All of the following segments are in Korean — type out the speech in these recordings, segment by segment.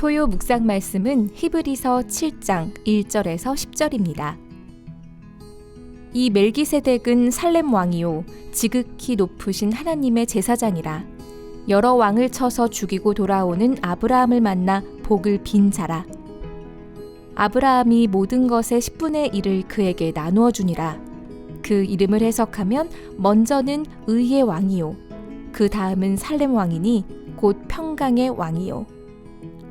토요 묵상 말씀은 히브리서 7장 1절에서 10절입니다. 이 멜기세덱은 살렘 왕이요 지극히 높으신 하나님의 제사장이라. 여러 왕을 쳐서 죽이고 돌아오는 아브라함을 만나 복을 빈 자라. 아브라함이 모든 것의 10분의 1을 그에게 나누어 주니라. 그 이름을 해석하면 먼저는 의의 왕이요 그 다음은 살렘 왕이니 곧 평강의 왕이요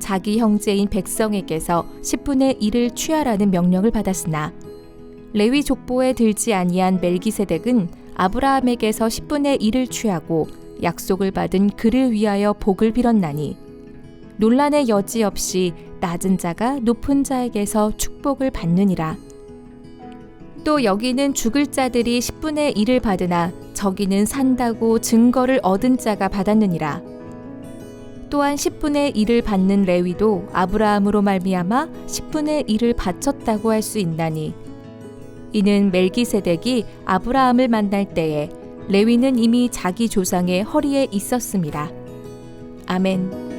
자기 형제인 백성에게서 10분의 1을 취하라는 명령을 받았으나 레위 족보에 들지 아니한 멜기세덱은 아브라함에게서 10분의 1을 취하고 약속을 받은 그를 위하여 복을 빌었나니 논란의 여지 없이 낮은 자가 높은 자에게서 축복을 받느니라. 또 여기는 죽을 자들이 10분의 1을 받으나 저기는 산다고 증거를 얻은 자가 받았느니라 또한 10분의 1을 받는 레위도 아브라함으로 말미암아 10분의 1을 바쳤다고 할 수 있나니 이는 멜기세덱이 아브라함을 만날 때에 레위는 이미 자기 조상의 허리에 있었습니다. 아멘.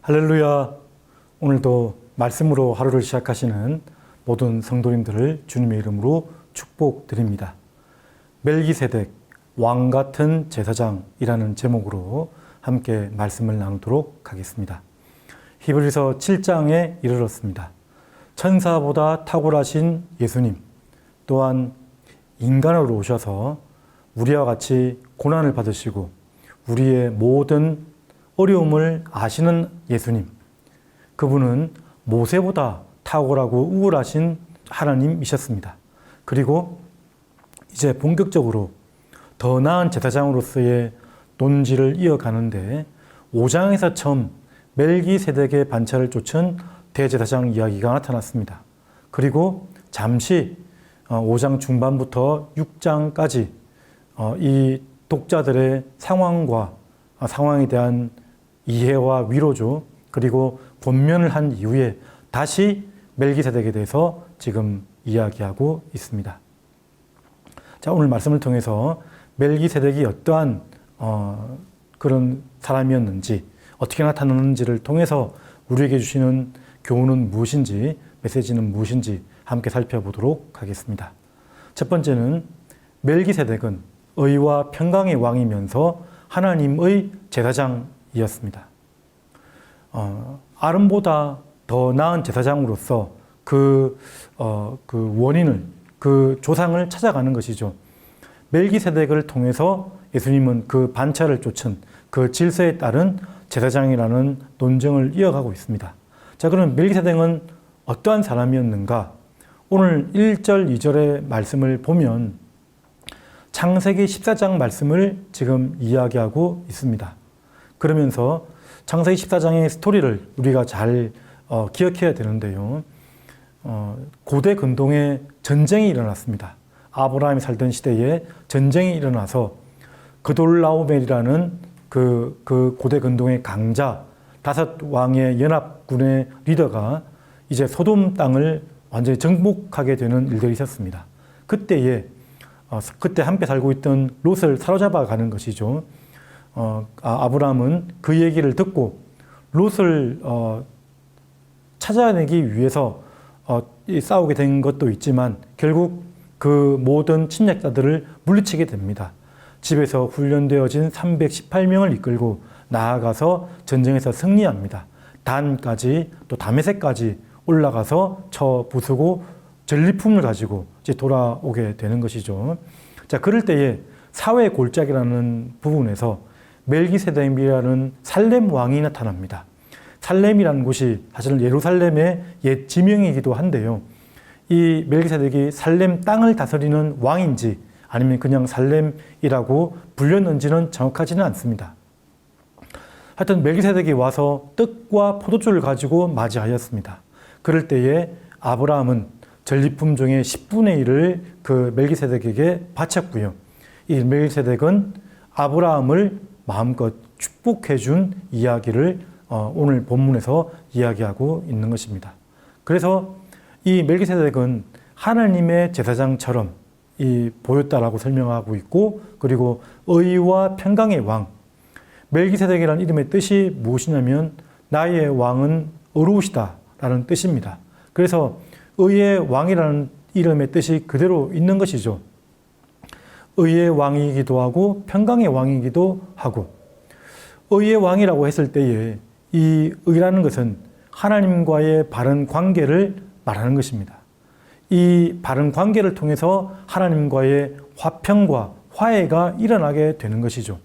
할렐루야. 오늘도 말씀으로 하루를 시작하시는 모든 성도님들을 주님의 이름으로 축복드립니다. 멜기세덱 왕 같은 제사장이라는 제목으로 함께 말씀을 나누도록 하겠습니다. 히브리서 7장에 이르렀습니다. 천사보다 탁월하신 예수님 또한 인간으로 오셔서 우리와 같이 고난을 받으시고 우리의 모든 어려움을 아시는 예수님. 그분은 모세보다 탁월하고 우월하신 하나님이셨습니다. 그리고 이제 본격적으로 더 나은 제사장으로서의 논지를 이어가는데 5장에서 처음 멜기세덱의 반차를 쫓은 대제사장 이야기가 나타났습니다. 그리고 잠시 5장 중반부터 6장까지 어, 이 독자들의 상황과 상황에 대한 이해와 위로죠. 그리고 본면을 한 이후에 다시 멜기세덱에 대해서 지금 이야기하고 있습니다. 자, 오늘 말씀을 통해서 멜기세덱이 어떠한 어, 그런 사람이었는지 어떻게 나타났는지를 통해서 우리에게 주시는 교훈은 무엇인지 메시지는 무엇인지 함께 살펴보도록 하겠습니다. 첫 번째는 멜기세덱은 의와 평강의 왕이면서 하나님의 제사장 이었습니다. 어, 아름보다 더 나은 제사장으로서 그, 어, 그 원인을, 그 조상을 찾아가는 것이죠. 멜기세덱을 통해서 예수님은 그 반차를 쫓은 그 질서에 따른 제사장이라는 논쟁을 이어가고 있습니다. 자, 그럼 멜기세덱은 어떠한 사람이었는가? 오늘 1절, 2절의 말씀을 보면 창세기 14장 말씀을 지금 이야기하고 있습니다. 그러면서 창세기 14장의 스토리를 우리가 잘 어, 기억해야 되는데요. 어, 고대 근동에 전쟁이 일어났습니다. 아브라함이 살던 시대에 전쟁이 일어나서 그돌라오멜이라는 그, 그 고대 근동의 강자 다섯 왕의 연합군의 리더가 이제 소돔 땅을 완전히 정복하게 되는 일들이 있었습니다. 그때에 어, 그때 함께 살고 있던 롯을 사로잡아 가는 것이죠. 어, 아, 브라함은그 얘기를 듣고 롯을 어, 찾아내기 위해서 어, 싸우게 된 것도 있지만 결국 그 모든 침략자들을 물리치게 됩니다. 집에서 훈련되어진 318명을 이끌고 나아가서 전쟁에서 승리합니다. 단까지 또 다메섹까지 올라가서 쳐 부수고 전리품을 가지고 이제 돌아오게 되는 것이죠. 자, 그럴 때에 사회 골짜기라는 부분에서 멜기세덱이라는 살렘 왕이 나타납니다. 살렘이라는 곳이 사실은 예루살렘의 옛 지명이기도 한데요. 이 멜기세덱이 살렘 땅을 다스리는 왕인지 아니면 그냥 살렘이라고 불렸는지는 정확하지는 않습니다. 하여튼 멜기세덱이 와서 떡과 포도주를 가지고 맞이하였습니다. 그럴 때에 아브라함은 전리품 중에 10분의 1을 그 멜기세덱에게 바쳤고요. 이 멜기세덱은 아브라함을 마음껏 축복해 준 이야기를 어, 오늘 본문에서 이야기하고 있는 것입니다. 그래서 이 멜기세덱은 하나님의 제사장처럼 이 보였다라고 설명하고 있고 그리고 의와 평강의 왕 멜기세덱이라는 이름의 뜻이 무엇이냐면 나의 왕은 어루시다라는 뜻입니다. 그래서 의의 왕이라는 이름의 뜻이 그대로 있는 것이죠. 의의 왕이기도 하고 평강의 왕이기도 하고 의의 왕이라고 했을 때에 이 의라는 것은 하나님과의 바른 관계를 말하는 것입니다. 이 바른 관계를 통해서 하나님과의 화평과 화해가 일어나게 되는 것이죠.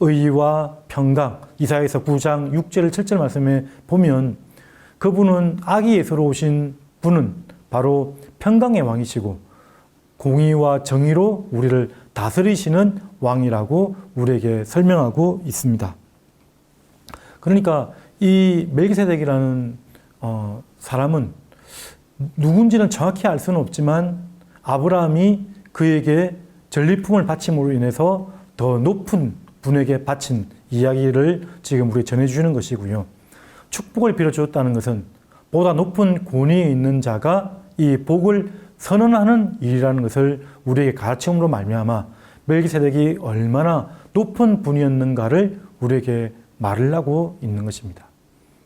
의와 평강, 이사에서 9장 6절 7절 말씀에 보면 그분은 아기 예수로 오신 분은 바로 평강의 왕이시고 공의와 정의로 우리를 다스리시는 왕이라고 우리에게 설명하고 있습니다. 그러니까 이 멜기세덱이라는 어, 사람은 누군지는 정확히 알 수는 없지만 아브라함이 그에게 전리품을 바침으로 인해서 더 높은 분에게 바친 이야기를 지금 우리 전해주는 것이고요. 축복을 빌어주었다는 것은 보다 높은 권위에 있는 자가 이 복을 선언하는 일이라는 것을 우리에게 가르침으로 말미암아 멜기세덱이 얼마나 높은 분이었는가를 우리에게 말을 하고 있는 것입니다.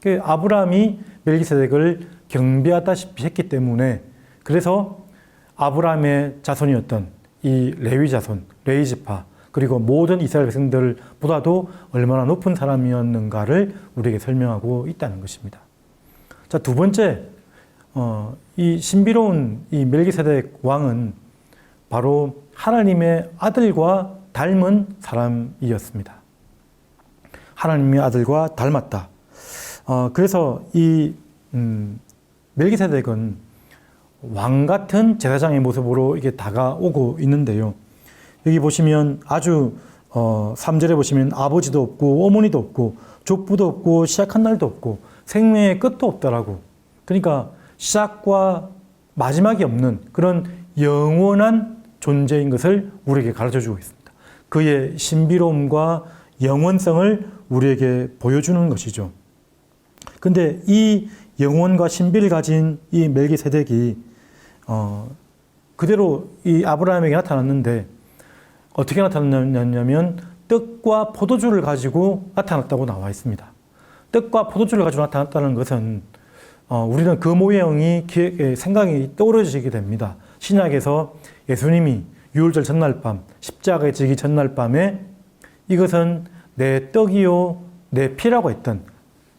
그 아브라함이 멜기세덱을 경배하다시피 했기 때문에 그래서 아브라함의 자손이었던 이 레위 자손, 레위 지파 그리고 모든 이스라엘 백성들보다도 얼마나 높은 사람이었는가를 우리에게 설명하고 있다는 것입니다. 자, 두 번째, 어, 이 신비로운 이 멜기세덱 왕은 바로 하나님의 아들과 닮은 사람이었습니다. 하나님의 아들과 닮았다. 어, 그래서 이 음, 멜기세덱은 왕 같은 제사장의 모습으로 이게 다가오고 있는데요. 여기 보시면 아주 어, 3절에 보시면 아버지도 없고 어머니도 없고 족부도 없고 시작한 날도 없고 생명의 끝도 없다라고. 그러니까 시작과 마지막이 없는 그런 영원한 존재인 것을 우리에게 가르쳐 주고 있습니다. 그의 신비로움과 영원성을 우리에게 보여주는 것이죠. 근데 이 영혼과 신비를 가진 이 멜기세덱이 어, 그대로 이 아브라함에게 나타났는데 어떻게 나타났냐면 떡과 포도주를 가지고 나타났다고 나와 있습니다. 떡과 포도주를 가지고 나타났다는 것은 어, 우리는 그 모형이 기획, 생각이 떠오르지게 됩니다. 신약에서 예수님이 유월절 전날 밤 십자가에 지기 전날 밤에 이것은 내 떡이요 내 피라고 했던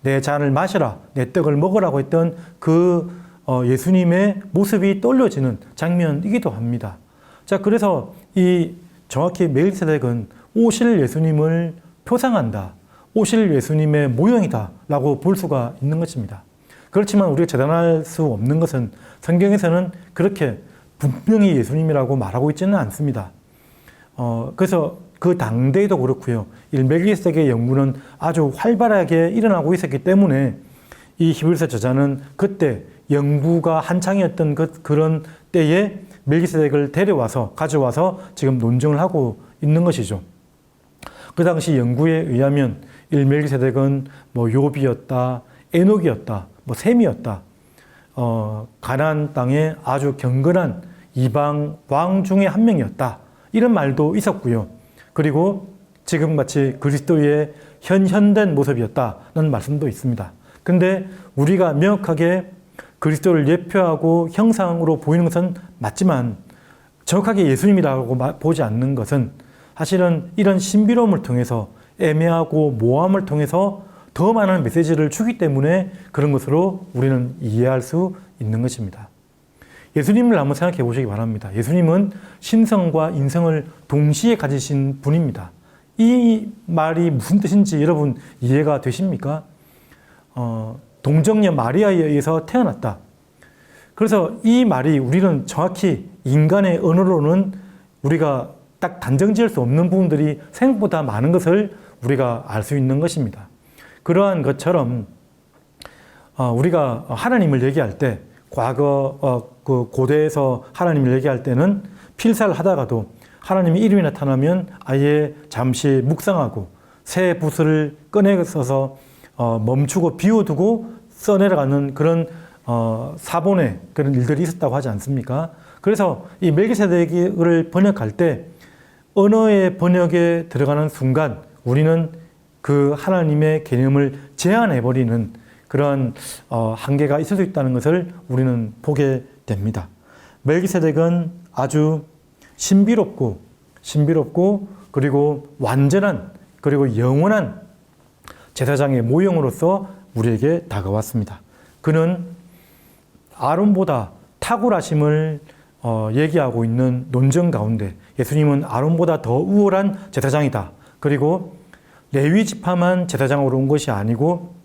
내 잔을 마시라 내 떡을 먹으라고 했던 그 어, 예수님의 모습이 떠올려지는 장면이기도 합니다. 자 그래서 이 정확히 멜기세덱은 오실 예수님을 표상한다. 오실 예수님의 모형이다라고 볼 수가 있는 것입니다. 그렇지만 우리가 재단할 수 없는 것은 성경에서는 그렇게 분명히 예수님이라고 말하고 있지는 않습니다. 어, 그래서 그 당대에도 그렇고요. 이 멜기세덱의 연구는 아주 활발하게 일어나고 있었기 때문에 이 히브리서 저자는 그때 연구가 한창이었던 그, 그런 때에 멜기세덱을 데려와서 가져와서 지금 논증을 하고 있는 것이죠. 그 당시 연구에 의하면 일 멜기세덱은 뭐 욥이었다, 에녹이었다, 뭐 셈이었다. 어, 가나안 땅에 아주 경건한 이방 왕 중에 한 명이었다. 이런 말도 있었고요. 그리고 지금 같이 그리스도의 현현된 모습이었다는 말씀도 있습니다. 근데 우리가 명확하게 그리스도를 예표하고 형상으로 보이는 것은 맞지만 정확하게 예수님이라고 보지 않는 것은 사실은 이런 신비로움을 통해서 애매하고 모함을 통해서 더 많은 메시지를 주기 때문에 그런 것으로 우리는 이해할 수 있는 것입니다. 예수님을 한번 생각해 보시기 바랍니다. 예수님은 신성과 인성을 동시에 가지신 분입니다. 이 말이 무슨 뜻인지 여러분 이해가 되십니까? 어, 동정녀 마리아에 의해서 태어났다. 그래서 이 말이 우리는 정확히 인간의 언어로는 우리가 딱 단정 지을 수 없는 부분들이 생각보다 많은 것을 우리가 알 수 있는 것입니다. 그러한 것처럼 어, 우리가 하나님을 얘기할 때 과거 어, 그 고대에서 하나님을 얘기할 때는 필사를 하다가도 하나님의 이름이 나타나면 아예 잠시 묵상하고 새 붓을 꺼내서서 어, 멈추고 비워두고 써내려가는 그런 어, 사본의 그런 일들이 있었다고 하지 않습니까? 그래서 이 멜기세덱을 번역할 때 언어의 번역에 들어가는 순간 우리는 그 하나님의 개념을 제한해 버리는 그런 어, 한계가 있을 수 있다는 것을 우리는 보게 됩니다. 멜기세덱은 아주 신비롭고 신비롭고 그리고 완전한 그리고 영원한 제사장의 모형으로서 우리에게 다가왔습니다. 그는 아론보다 탁월하심을 어, 얘기하고 있는 논정 가운데 예수님은 아론보다 더 우월한 제사장이다. 그리고 레위 지파만 제사장으로 온 것이 아니고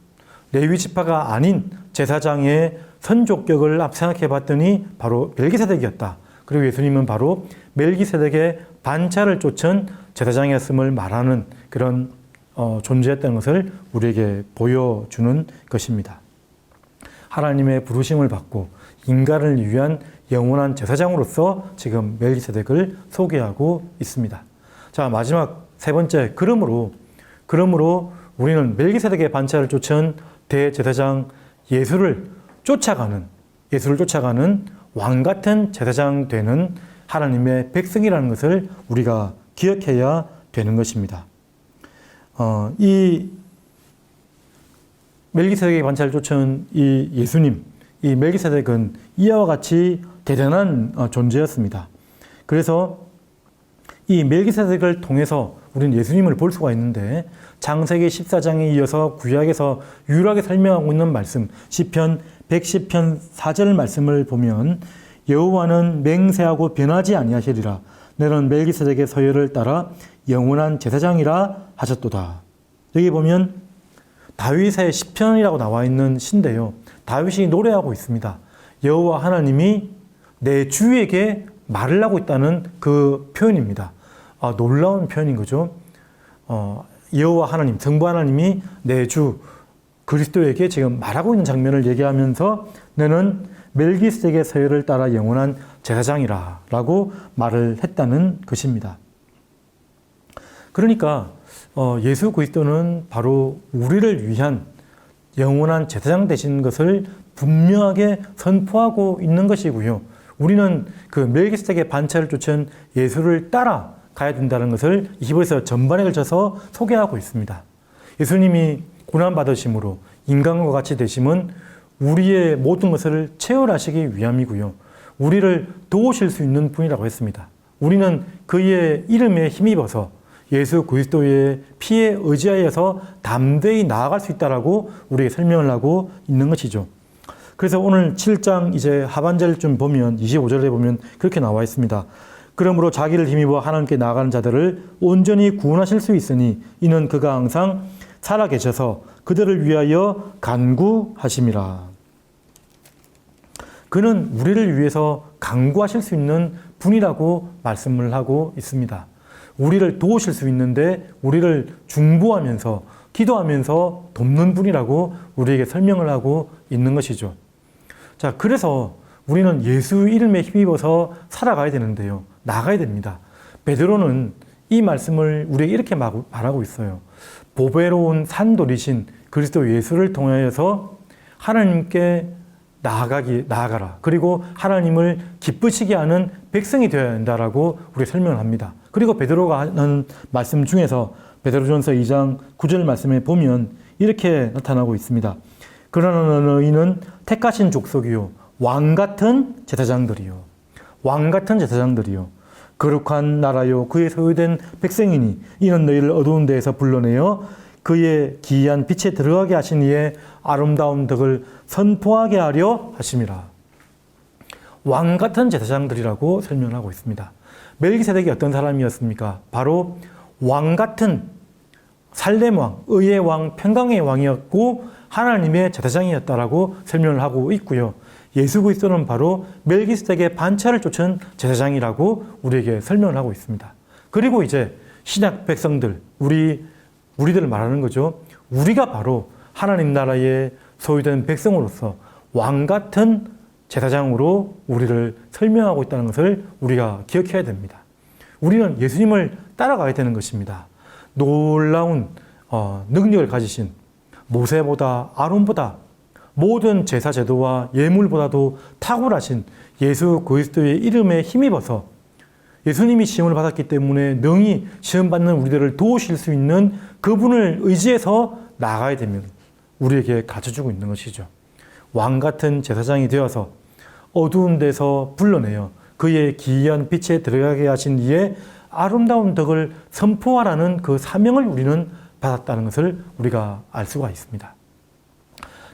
레위 지파가 아닌 제사장의 선족격을 앞 생각해 봤더니 바로 멜기세덱이었다. 그리고 예수님은 바로 멜기세덱의 반차를 쫓은 제사장이었음을 말하는 그런 어, 존재였다는 것을 우리에게 보여주는 것입니다. 하나님의 부르심을 받고 인간을 위한 영원한 제사장으로서 지금 멜기세덱을 소개하고 있습니다. 자 마지막 세 번째 그러므로 그러므로 우리는 멜기세덱의 반차를 쫓은 대제사장 예수를 쫓아가는 예수를 쫓아가는 왕 같은 제사장 되는 하나님의 백성이라는 것을 우리가 기억해야 되는 것입니다. 어, 이 멜기세덱의 반차를 쫓은 이 예수님, 이 멜기세덱은 이와 같이 대단한 어, 존재였습니다. 그래서 이 멜기세덱을 통해서 우리는 예수님을 볼 수가 있는데 장세기 14장에 이어서 구약에서 유일하게 설명하고 있는 말씀 시편 110편 4절 말씀을 보면 여호와는 맹세하고 변하지 아니하시리라 너는 멜기세덱의 서열을 따라 영원한 제사장이라 하셨도다. 여기 보면 다윗의 시편이라고 나와 있는 시인데요. 다윗이 노래하고 있습니다. 여호와 하나님이 내 주에게 말을 하고 있다는 그 표현입니다. 아, 놀라운 표현인 거죠. 어, 여호와 하나님, 성부 하나님이 내 주 그리스도에게 지금 말하고 있는 장면을 얘기하면서 너는 멜기스덱의 서열을 따라 영원한 제사장이라라고 말을 했다는 것입니다. 그러니까 어, 예수 그리스도는 바로 우리를 위한 영원한 제사장 되신 것을 분명하게 선포하고 있는 것이고요. 우리는 그 멜기스덱의 반차를 쫓은 예수를 따라 가야 된다는 것을 히브리서 전반에 걸쳐서 소개하고 있습니다. 예수님이 고난 받으심으로 인간과 같이 되심은 우리의 모든 것을 체열하시기 위함이고요. 우리를 도우실 수 있는 분이라고 했습니다. 우리는 그의 이름에 힘입어서 예수 그리스도의 피에 의지하여서 담대히 나아갈 수 있다라고 우리에게 설명을 하고 있는 것이죠. 그래서 오늘 7장 이제 하반절 좀 보면 25절에 보면 그렇게 나와 있습니다. 그러므로 자기를 힘입어 하나님께 나아가는 자들을 온전히 구원하실 수 있으니 이는 그가 항상 살아 계셔서 그들을 위하여 간구하심이라. 그는 우리를 위해서 간구하실 수 있는 분이라고 말씀을 하고 있습니다. 우리를 도우실 수 있는데 우리를 중보하면서 기도하면서 돕는 분이라고 우리에게 설명을 하고 있는 것이죠. 자, 그래서 우리는 예수 이름에 힘입어서 살아가야 되는데요. 나가야 됩니다. 베드로는 이 말씀을 우리에게 이렇게 말하고 있어요. 보배로운 산돌이신 그리스도 예수를 통하여서 하나님께 나아가기 나아가라. 그리고 하나님을 기쁘시게 하는 백성이 되어야 한다라고 우리 설명을 합니다. 그리고 베드로가 하는 말씀 중에서 베드로전서 2장 9절 말씀에 보면 이렇게 나타나고 있습니다. 그러나 너희는 택하신 족속이요 왕 같은 제사장들이요 왕 같은 제사장들이요 거룩한 나라요 그의 소유된 백성이니 이는 너희를 어두운 데에서 불러내어 그의 기이한 빛에 들어가게 하신 이의 아름다운 덕을 선포하게 하려 하심이라. 왕 같은 제사장들이라고 설명하고 있습니다. 멜기세덱이 어떤 사람이었습니까? 바로 왕 같은 살렘 왕, 의의 왕, 평강의 왕이었고 하나님의 제사장이었다라고 설명을 하고 있고요. 예수 그리스도는 바로 멜기스덱의 반차를 쫓은 제사장이라고 우리에게 설명을 하고 있습니다. 그리고 이제 신약 백성들, 우리 우리들을 말하는 거죠. 우리가 바로 하나님 나라의 소유된 백성으로서 왕 같은 제사장으로 우리를 설명하고 있다는 것을 우리가 기억해야 됩니다. 우리는 예수님을 따라가야 되는 것입니다. 놀라운 어, 능력을 가지신 모세보다 아론보다 모든 제사 제도와 예물보다도 탁월하신 예수 그리스도의 이름에 힘입어서 예수님이 시험을 받았기 때문에 능히 시험 받는 우리들을 도우실 수 있는 그분을 의지해서 나가야 되면 우리에게 가르쳐주고 있는 것이죠. 왕 같은 제사장이 되어서 어두운 데서 불러내어 그의 기이한 빛에 들어가게 하신 이의 아름다운 덕을 선포하라는 그 사명을 우리는 받았다는 것을 우리가 알 수가 있습니다.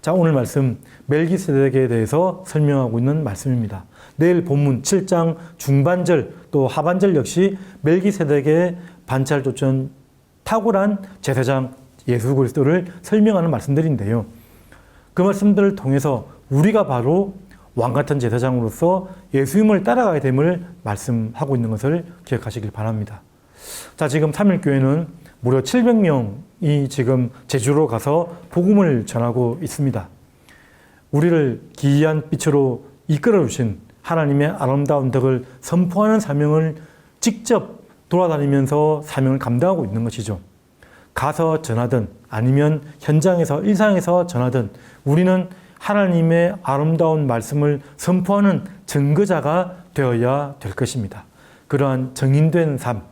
자, 오늘 말씀 멜기세덱에 대해서 설명하고 있는 말씀입니다. 내일 본문 7장 중반절 또 하반절 역시 멜기세덱의 반찰 조천 탁월한 제사장 예수 그리스도를 설명하는 말씀들인데요. 그 말씀들을 통해서 우리가 바로 왕 같은 제사장으로서 예수님을 따라가야 됨을 말씀하고 있는 것을 기억하시길 바랍니다. 자, 지금 3일교회는 무려 700명이 지금 제주로 가서 복음을 전하고 있습니다. 우리를 기이한 빛으로 이끌어 주신 하나님의 아름다운 덕을 선포하는 사명을 직접 돌아다니면서 사명을 감당하고 있는 것이죠. 가서 전하든 아니면 현장에서 일상에서 전하든 우리는 하나님의 아름다운 말씀을 선포하는 증거자가 되어야 될 것입니다. 그러한 정인된 삶,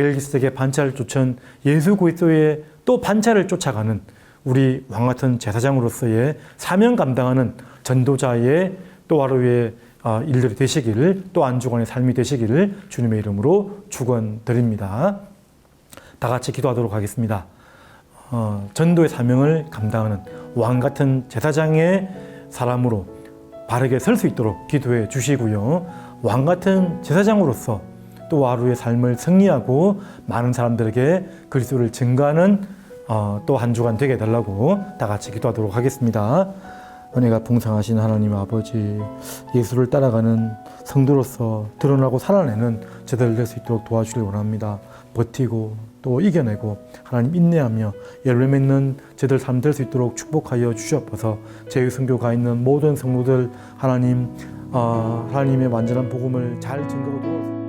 멜기스덱의 반차를 쫓은 예수 그리스도의 또 반차를 쫓아가는 우리 왕 같은 제사장으로서의 사명 감당하는 전도자의 또 하루의 어, 일들이 되시기를 또 안주간의 삶이 되시기를 주님의 이름으로 축원드립니다. 다 같이 기도하도록 하겠습니다. 어, 전도의 사명을 감당하는 왕 같은 제사장의 사람으로 바르게 설 수 있도록 기도해 주시고요. 왕 같은 제사장으로서 또 하루의 삶을 승리하고 많은 사람들에게 그리스도를 증거하는 어, 또 한 주간 되게 해달라고 다 같이 기도하도록 하겠습니다. 은혜가 풍성하신 하나님 아버지 예수를 따라가는 성도로서 드러나고 살아내는 제자들 될수 있도록 도와주길 원합니다. 버티고 또 이겨내고 하나님 인내하며 열매 맺는 제들 삶 될 수 있도록 축복하여 주시옵소서 제휴 성교가 있는 모든 성도들 하나님 어, 하나님의 완전한 복음을 잘 증거하고.